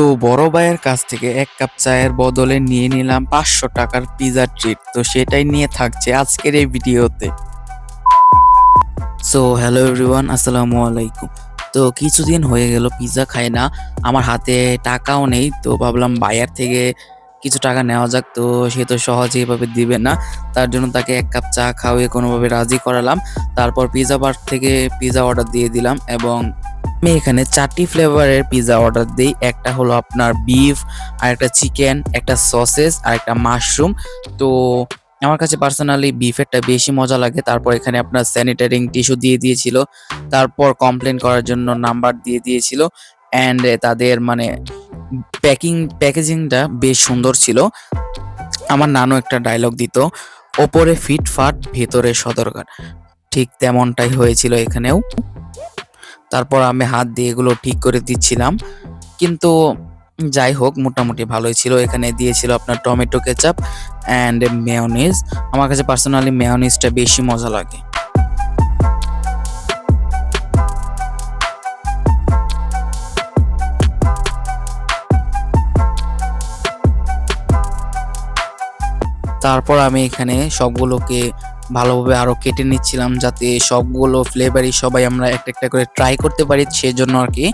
তো বড় ভাইয়ের কাছ থেকে এক কাপ চায়ের বদলে নিয়ে নিলাম পাঁচশো টাকার পিজা ট্রিট। তো সেটাই নিয়ে থাকছে আজকের এই ভিডিওতে। সো হ্যালো এভরিওয়ান আসসালামু আলাইকুম। তো কিছুদিন হয়ে গেল, পিজা খাই না। আমার হাতে টাকাও নেই, তো ভাবলাম বায়ার থেকে কিছু টাকা নেওয়া যাক। তো সে তো সহজে এভাবে দিবে না। তার জন্য তাকে এক কাপ চা খাওয়িয়ে কোনোভাবে রাজি করালাম। তারপর পিজা বার থেকে পিজা অর্ডার দিয়ে দিলাম এবং আমি এখানে চারটি ফ্লেভারের পিজা অর্ডার দিই। একটা হলো আপনার বিফ আর একটা চিকেন একটা সসেস আর একটা মাশরুম তো আমার কাছে পার্সোনালি বিফেরটা বেশি মজা লাগে। তারপর এখানে আপনার স্যানিটারিং টিস্যু দিয়ে দিয়েছিল। তারপর কমপ্লেন করার জন্য নাম্বার দিয়ে দিয়েছিল। অ্যান্ড তাদের মানে প্যাকিং প্যাকেজিংটা বেশ সুন্দর ছিল। আমার নানু একটা ডায়লগ দিত, ওপরে ফিটফাট, ভেতরে সদরকার ঠিক তেমনটাই হয়েছিল এখানেও। তারপর আমি হাত দিয়ে এগুলো ঠিক করে দিচ্ছিলাম। কিন্তু যাই হোক, মোটামুটি ভালোই ছিল। এখানে দিয়েছিল আপনার টমেটো কেচাপ অ্যান্ড মেয়নিজ আমার কাছে পার্সোনালি মেয়নিজটা বেশি মজা লাগে। তারপর আমি এখানে সবগুলোকে ভালোভাবে আরও কেটে নিচ্ছিলাম যাতে সবগুলো ফ্লেভারই সবাই আমরা একটা একটা করে ট্রাই করতে পারি, সেজন্য আর কি।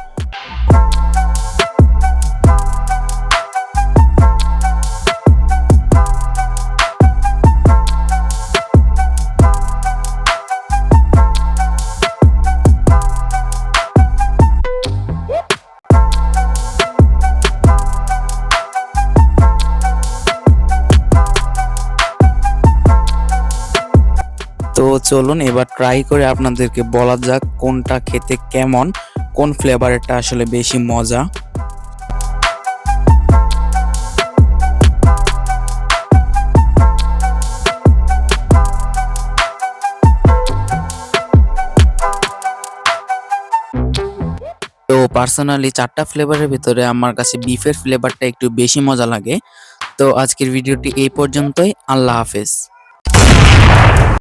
তো চলুন এবার ট্রাই করে আপনাদেরকে বলা যাক কোনটা খেতে কেমন, কোন ফ্লেভারেরটা আসলে বেশি মজা। তো পার্সোনালি চারটা ফ্লেভারের ভিতরে আমার কাছে বিফের ফ্লেভারটা একটু বেশি মজা লাগে। তো আজকের ভিডিওটি এই পর্যন্তই, আল্লাহ হাফেজ।